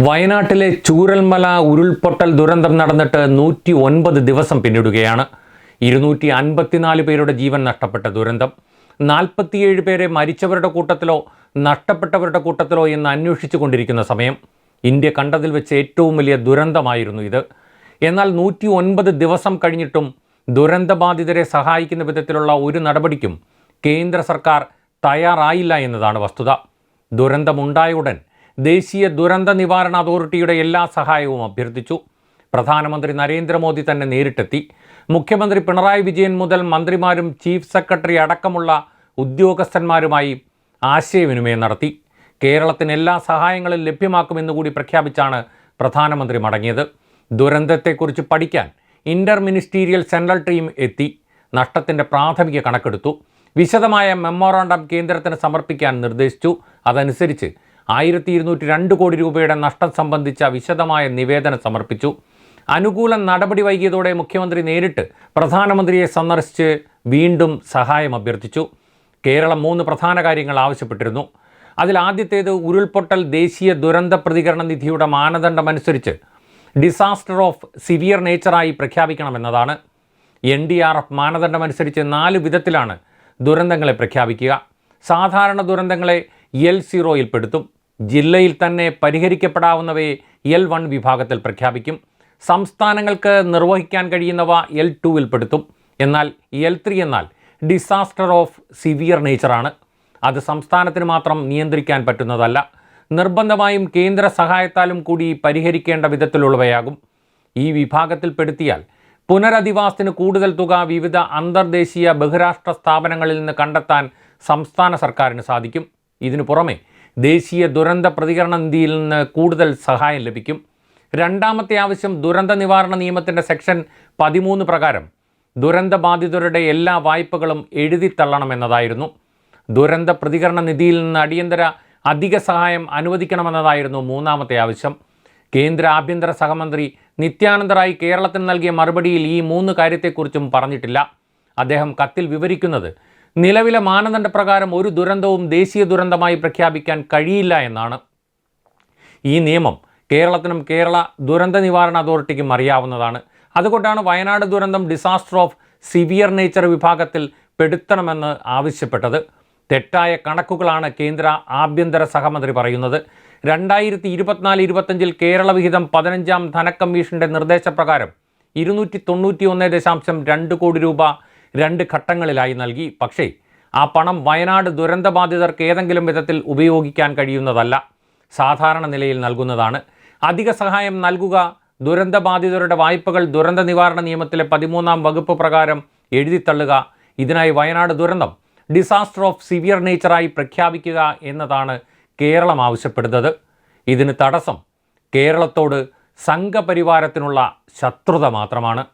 വയനാട്ടിലെ ചൂരൽമല ഉരുൾപൊട്ടൽ ദുരന്തം നടന്നിട്ട് നൂറ്റി ഒൻപത് ദിവസം പിന്നിടുകയാണ്. ഇരുന്നൂറ്റി അൻപത്തിനാല് പേരുടെ ജീവൻ നഷ്ടപ്പെട്ട ദുരന്തം. നാൽപ്പത്തിയേഴ് പേരെ മരിച്ചവരുടെ കൂട്ടത്തിലോ നഷ്ടപ്പെട്ടവരുടെ കൂട്ടത്തിലോ എന്ന് അന്വേഷിച്ചു കൊണ്ടിരിക്കുന്ന സമയം. ഇന്ത്യ കണ്ടതിൽ വെച്ച് ഏറ്റവും വലിയ ദുരന്തമായിരുന്നു ഇത്. എന്നാൽ നൂറ്റി ഒൻപത് ദിവസം കഴിഞ്ഞിട്ടും ദുരന്തബാധിതരെ സഹായിക്കുന്ന വിധത്തിലുള്ള ഒരു നടപടിക്കും കേന്ദ്ര സർക്കാർ തയ്യാറായില്ല എന്നതാണ് വസ്തുത. ദുരന്തമുണ്ടായ ഉടൻ ദേശീയ ദുരന്ത നിവാരണ അതോറിറ്റിയുടെ എല്ലാ സഹായവും അഭ്യർത്ഥിച്ചു. പ്രധാനമന്ത്രി നരേന്ദ്രമോദി തന്നെ നേരിട്ടെത്തി. മുഖ്യമന്ത്രി പിണറായി വിജയൻ മുതൽ മന്ത്രിമാരും ചീഫ് സെക്രട്ടറി അടക്കമുള്ള ഉദ്യോഗസ്ഥന്മാരുമായി ആശയവിനിമയം നടത്തി. കേരളത്തിന് എല്ലാ സഹായങ്ങളും ലഭ്യമാക്കുമെന്ന് കൂടി പ്രഖ്യാപിച്ചാണ് പ്രധാനമന്ത്രി മടങ്ങിയത്. ദുരന്തത്തെക്കുറിച്ച് പഠിക്കാൻ ഇന്റർ മിനിസ്റ്റീരിയൽ സെൻട്രൽ ടീം എത്തി. നഷ്ടത്തിന്റെ പ്രാഥമിക കണക്കെടുത്തു. വിശദമായ മെമ്മോറാണ്ടം കേന്ദ്രത്തിന് സമർപ്പിക്കാൻ നിർദ്ദേശിച്ചു. അതനുസരിച്ച് ആയിരത്തി ഇരുന്നൂറ്റി രണ്ട് കോടി രൂപയുടെ നഷ്ടം സംബന്ധിച്ച വിശദമായ നിവേദനം സമർപ്പിച്ചു. അനുകൂല നടപടി വൈകിയതോടെ മുഖ്യമന്ത്രി നേരിട്ട് പ്രധാനമന്ത്രിയെ സന്ദർശിച്ച് വീണ്ടും സഹായം അഭ്യർത്ഥിച്ചു. കേരളം മൂന്ന് പ്രധാന കാര്യങ്ങൾ ആവശ്യപ്പെട്ടിരുന്നു. അതിൽ ആദ്യത്തേത് ഉരുൾപൊട്ടൽ ദേശീയ ദുരന്ത പ്രതികരണ നിധിയുടെ മാനദണ്ഡമനുസരിച്ച് ഡിസാസ്റ്റർ ഓഫ് സിവിയർ നേച്ചറായി പ്രഖ്യാപിക്കണമെന്നതാണ്. എൻ ഡി ആർ എഫ് മാനദണ്ഡമനുസരിച്ച് നാല് വിധത്തിലാണ് ദുരന്തങ്ങളെ പ്രഖ്യാപിക്കുക. സാധാരണ ദുരന്തങ്ങളെ എൽ സീറോയിൽ പെടുത്തും ജില്ലയിൽ തന്നെ പരിഹരിക്കപ്പെടാവുന്നവയെ എൽ വൺ വിഭാഗത്തിൽ പ്രഖ്യാപിക്കും. സംസ്ഥാനങ്ങൾക്ക് നിർവഹിക്കാൻ കഴിയുന്നവ എൽ ടുവിൽ പെടുത്തും എന്നാൽ എൽ ത്രീ എന്നാൽ ഡിസാസ്റ്റർ ഓഫ് സിവിയർ നേച്ചറാണ്. അത് സംസ്ഥാനത്തിന് മാത്രം നിയന്ത്രിക്കാൻ പറ്റുന്നതല്ല. നിർബന്ധമായും കേന്ദ്ര സഹായത്താലും കൂടി പരിഹരിക്കേണ്ട വിധത്തിലുള്ളവയാകും. ഈ വിഭാഗത്തിൽപ്പെടുത്തിയാൽ പുനരധിവാസത്തിന് കൂടുതൽ തുക വിവിധ അന്തർദേശീയ ബഹുരാഷ്ട്ര സ്ഥാപനങ്ങളിൽ നിന്ന് കണ്ടെത്താൻ സംസ്ഥാന സർക്കാരിന് സാധിക്കും. ഇതിനു പുറമെ ദേശീയ ദുരന്ത പ്രതികരണ നിധിയിൽ നിന്ന് കൂടുതൽ സഹായം ലഭിക്കും. രണ്ടാമത്തെ ആവശ്യം ദുരന്ത നിവാരണ നിയമത്തിന്റെ സെക്ഷൻ പതിമൂന്ന് പ്രകാരം ദുരന്ത ബാധിതരുടെ എല്ലാ വായ്പകളും എഴുതിത്തള്ളണമെന്നതായിരുന്നു ദുരന്ത പ്രതികരണ നിധിയിൽ നിന്ന് അടിയന്തര അധിക സഹായം അനുവദിക്കണമെന്നതായിരുന്നു മൂന്നാമത്തെ ആവശ്യം. കേന്ദ്ര ആഭ്യന്തര സഹമന്ത്രി നിത്യാനന്ദ റായ് കേരളത്തിന് നൽകിയ മറുപടിയിൽ ഈ മൂന്ന് കാര്യത്തെക്കുറിച്ചും പറഞ്ഞിട്ടില്ല. അദ്ദേഹം കത്തിൽ വിവരിക്കുന്നത് നിലവിലെ മാനദണ്ഡപ്രകാരം ഒരു ദുരന്തവും ദേശീയ ദുരന്തമായി പ്രഖ്യാപിക്കാൻ കഴിയില്ല എന്നാണ്. ഈ നിയമം കേരളത്തിനും കേരള ദുരന്ത നിവാരണ അതോറിറ്റിക്കും അറിയാവുന്നതാണ്. അതുകൊണ്ടാണ് വയനാട് ദുരന്തം ഡിസാസ്റ്റർ ഓഫ് സിവിയർ നേച്ചർ വിഭാഗത്തിൽ പെടുത്തണമെന്ന് ആവശ്യപ്പെട്ടത്. തെറ്റായ കണക്കുകളാണ് കേന്ദ്ര ആഭ്യന്തര സഹമന്ത്രി പറയുന്നത്. രണ്ടായിരത്തി ഇരുപത്തിനാല് ഇരുപത്തഞ്ചിൽ കേരള വിഹിതം പതിനഞ്ചാം ധനക്കമ്മീഷന്റെ നിർദ്ദേശപ്രകാരം ഇരുന്നൂറ്റി തൊണ്ണൂറ്റി ഒന്ന് ദശാംശം രണ്ട് കോടി രൂപ രണ്ട് ഘട്ടങ്ങളിലായി നൽകി. പക്ഷേ ആ പണം വയനാട് ദുരന്തബാധിതർക്ക് ഏതെങ്കിലും വിധത്തിൽ ഉപയോഗിക്കാൻ കഴിയുന്നതല്ല. സാധാരണ നിലയിൽ നൽകുന്നതാണ്. അധിക സഹായം നൽകുക ദുരന്തബാധിതരുടെ വായ്പകൾ ദുരന്ത നിവാരണ നിയമത്തിലെ പതിമൂന്നാം വകുപ്പ് പ്രകാരം എഴുതിത്തള്ളുക ഇതിനായി വയനാട് ദുരന്തം ഡിസാസ്റ്റർ ഓഫ് സിവിയർ നേച്ചറായി പ്രഖ്യാപിക്കുക എന്നതാണ് കേരളം ആവശ്യപ്പെടുന്നത്. ഇതിന് തടസ്സം കേരളത്തോട് സംഘപരിവാരത്തിനുള്ള ശത്രുത മാത്രമാണ്.